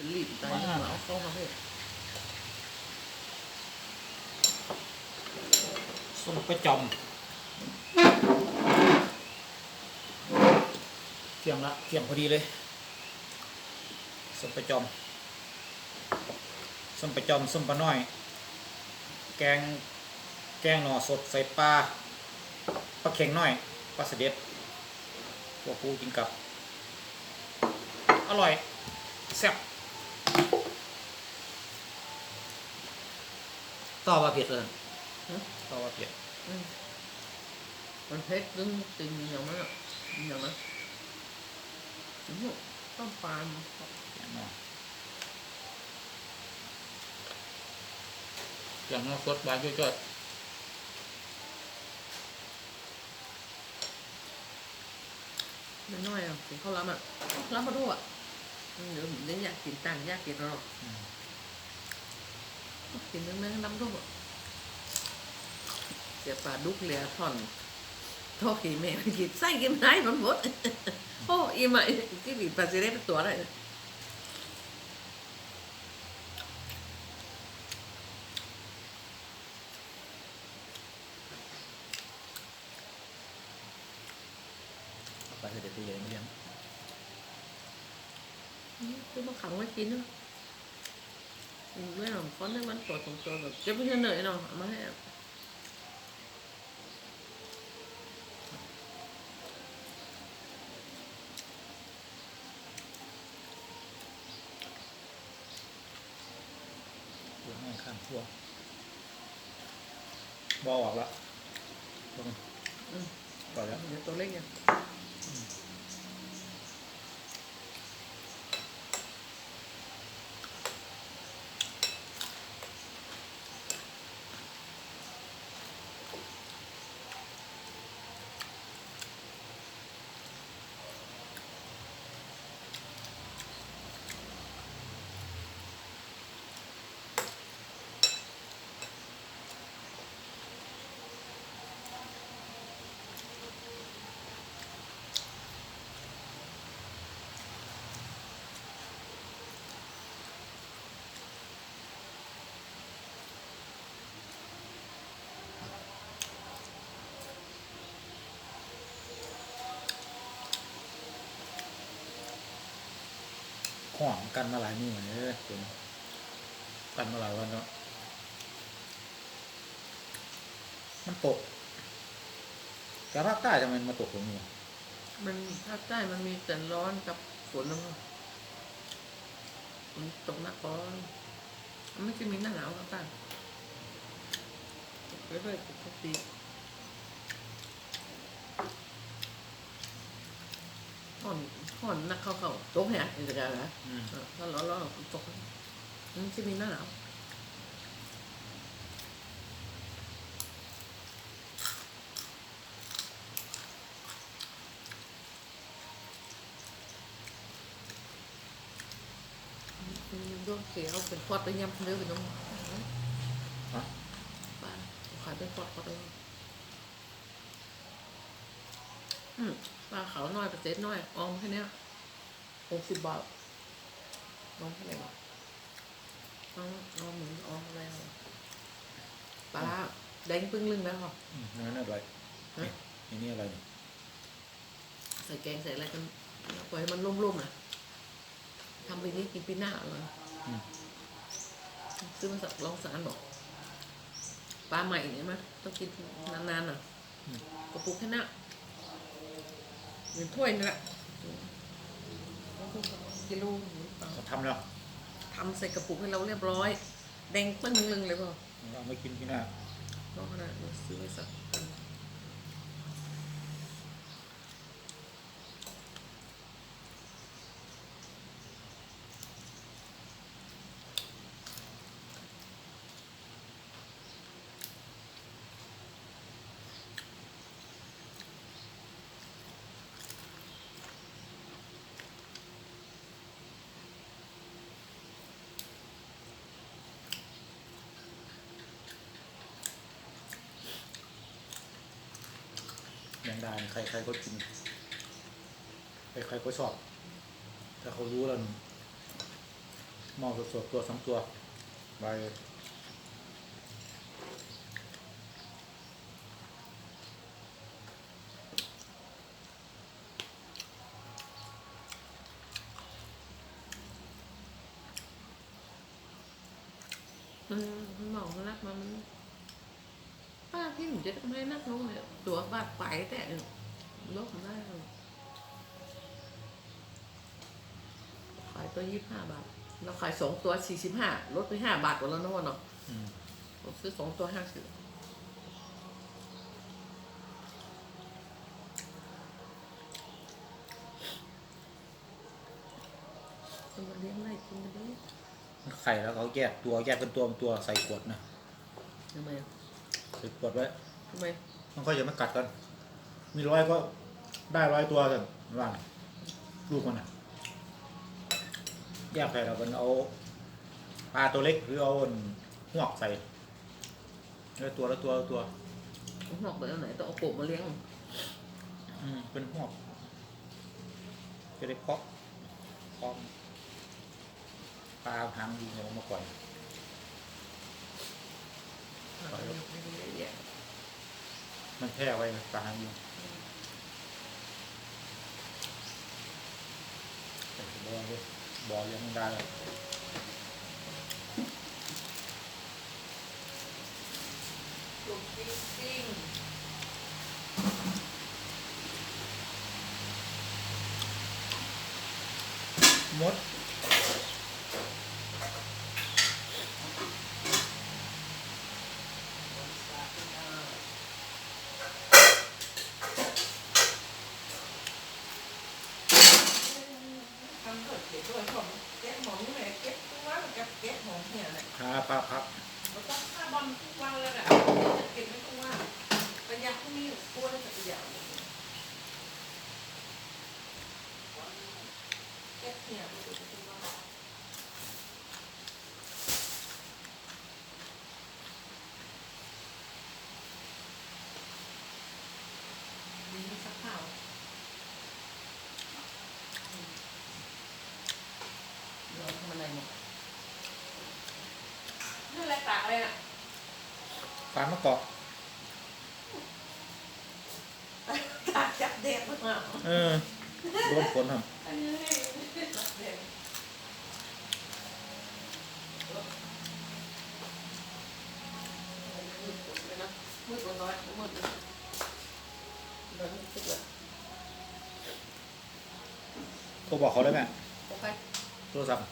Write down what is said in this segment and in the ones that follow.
เป็นรีบตายมาเอาเข้ามาให้ส้มประจอมเที่ยงละเที่ยงพอดีเลยส้มประจอมส้มประจอมส้มปลาน้อย แกง แกงหน่อสดใส่ปลา ปลาเค็งน้อย ปลาเสด็จพวกปูกินกับ อร่อยแซ่บ ต่อว่าเผ็ดเลยต่อว่าเผ็ดอืมมันเพชรดึงติงอย่างนั้นอะอย่างนั้นถึงหมดต้องปานอย่างน้อยสดบานจ้อยน้อยๆอะถึงเขารับอะรับมาด้วยอะอืมเดี๋ยวเดี๋ยวอยากกินต่างอยากกินเรากิ นเนื้อๆน้ำด้วยอะเสียปลาดุกเหลียท่อนโทษกี่แม่กินไส้กินไหนมันหมดโอ้อีใหม่ที่บีบปลาเสด็จเป็นตัวอะไรๆปลาเสด็จตัวใหญ่ไม่เลี้ยงคือมาขังไว้กินเนาะ ไม่หรอกฟอนต์ให้มันตัวตรงตัวแบบจะไม่ใช่เหนื่อยเนาะเอามาให้ตัวแม่งข้างทั่วบอออกละตรงอืมปล่อยแล้วเดี๋ยวตัวเล็กเนี่ย ห่วงกันมาหลายมือเลยเป็นกันมาหลายวันแล้วมันตกแต่ภาคใต้ทำไมมันมาตกตรงนี้มันภาคใต้มันมีแต่ร้อนกับฝนแล้วมันตกหนักร้อนมันไม่ใช่มีหน้าหนาวภาคใต้ตกเรื่อยๆปกติ อนห่อนนักเข้าเข้าตกแหกอินทการนะอืมเออถ้าร้อนร้อนๆตกมันจะมีหน้าหนาวมันยังด้วยเขียวเป็นพอดไปยำเนื้อเป็นน้องฮะปลาขายเป็นพอดพอดเลยอืม ปลาขาวน้อยเปอร์เซ็นต์น้อยออมแค่เนี้ยหกสิบบาทออมเท่าไหร่วะออมออมเหมือนออมอะไรวะปลาแดงปึ้งลึงแล้วเหรออืมนั่นอะไรฮะนี่นี่อะไรเนี่ยใส่แกงใส่อะไรกันปล่อยให้มันร่มๆนะทำไปนี้กินปีหน้าเลยอืมซื้อมาสักลองสารบอกปลาใหม่ใช่ไหมต้องกินนานๆน่ะกระปุกแค่นั้นเหมือนถ้วยนี่แหละกิโลหรือเปล่าเขาทำแล้วทำใส่กระปุกให้เราเรียบร้อย แดงปึ้งลึงเลยเปล่าเราไม่กินพี่หน้าเพราะขนาดเราซื้อไว้สัก ดาใครใครก็กินใครใครก็ชอบ ถ้าเขารู้แล้วหม้อสดๆตัวสองตัวใบมันมันหมองมันรักมันมัน ป้าพี่หนูจะไม่นักลงเลยตัวบาดไปแต่ลดมันได้ขายตัวยี่สิบห้าบาท เราขายสองตัวสี่สิบห้าลดไปห้าบาทกว่าแล้วนะวะเนาะผมซื้อสองตัวห้าสิบคนมาเลี้ยงไร่กินกันไข่แล้วเขาแยกตัวแยกเป็นตัวเป็นตัวใส่ขวดนะทำไมอะ ใส่ขวดไว้ทำไมมันก็จะไม่กัดกัน มีร้อยก็ได้ร้อยตัวกันว่างลูกมันอะ แยกไปแล้วมันเอาปลาตัวเล็กหรือเอาหวกใส่แล้วตัวแล้วตัวแล้วตัว หอกไปเอาไหนต้องเอากบมาเลี้ยงอืมเป็นหวกจะได้เพาะเพาะปลาหางดีเนี่ยเอามาก่อน ไม่ได้เยอะแยะมันแช่ไว้ปลาหางดีแต่บอเลยบอเลี้ยงไม่ได้เลยลูกจริงมด ทำเกิดเก็บด้วยผมเก็บหอมนี่แหละเก็บทุกวันกับเก็บหอมเนี่ยแหละ ครั บครับครับเราต้องฆ่าบอลทุกวันเลยแหละจะเก็บไม่ทุกวันปัญญาพวกนี้กลัวได้แต่ปัญญาเก็บเนี่ยมันจะเป็นว่าดีสักข้าวเราทำอะไรหมดนี่อะไรตากอะไรน่ะ ปลามะกอกตากจับเด็กมาเออโดนฝนครับอันนี้จับเด็กมืดกว่าน้อยมืดนะเดินทุกเลยโทรบอกเขาได้ไหมโอเคโทรศัพท์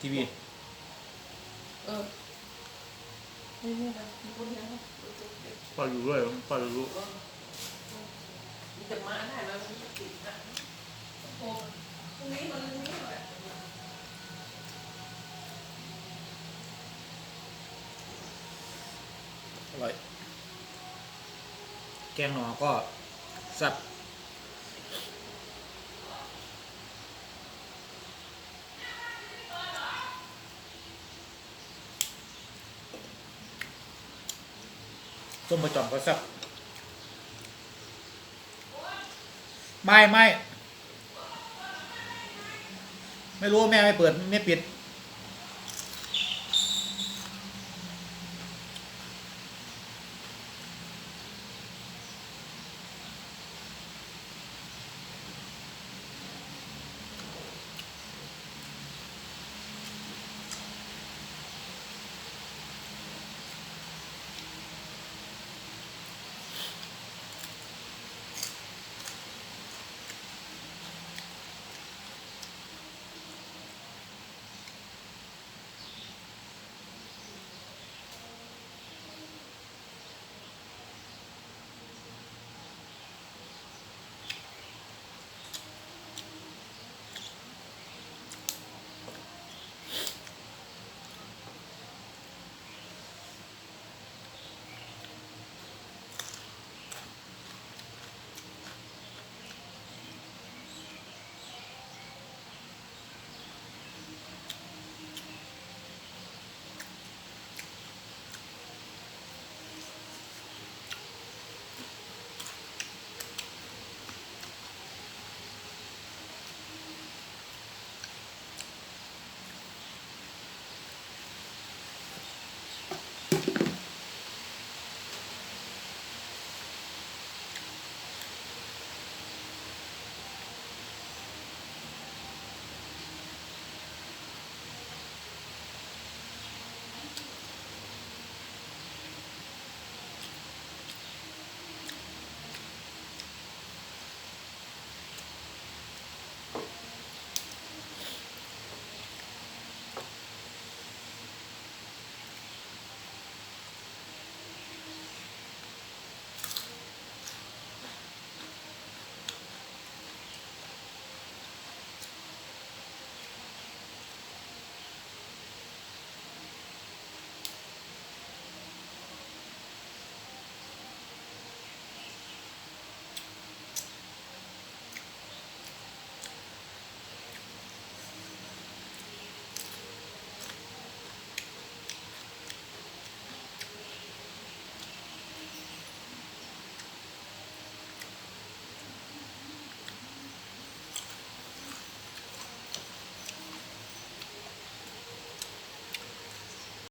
ทีวีเออ ปล่อยู่ด้วยปล่อยรู้มันจะมาได้แล้วมันติดนะโอ้พรุ่งนี้มันนี่แหละอร่อยแกงหน่อก็แซ่บ ต้มปลาจอมก็แซ่บไม่ไม่ ไม่รู้แม่ไม่เปิด ไม่ปิด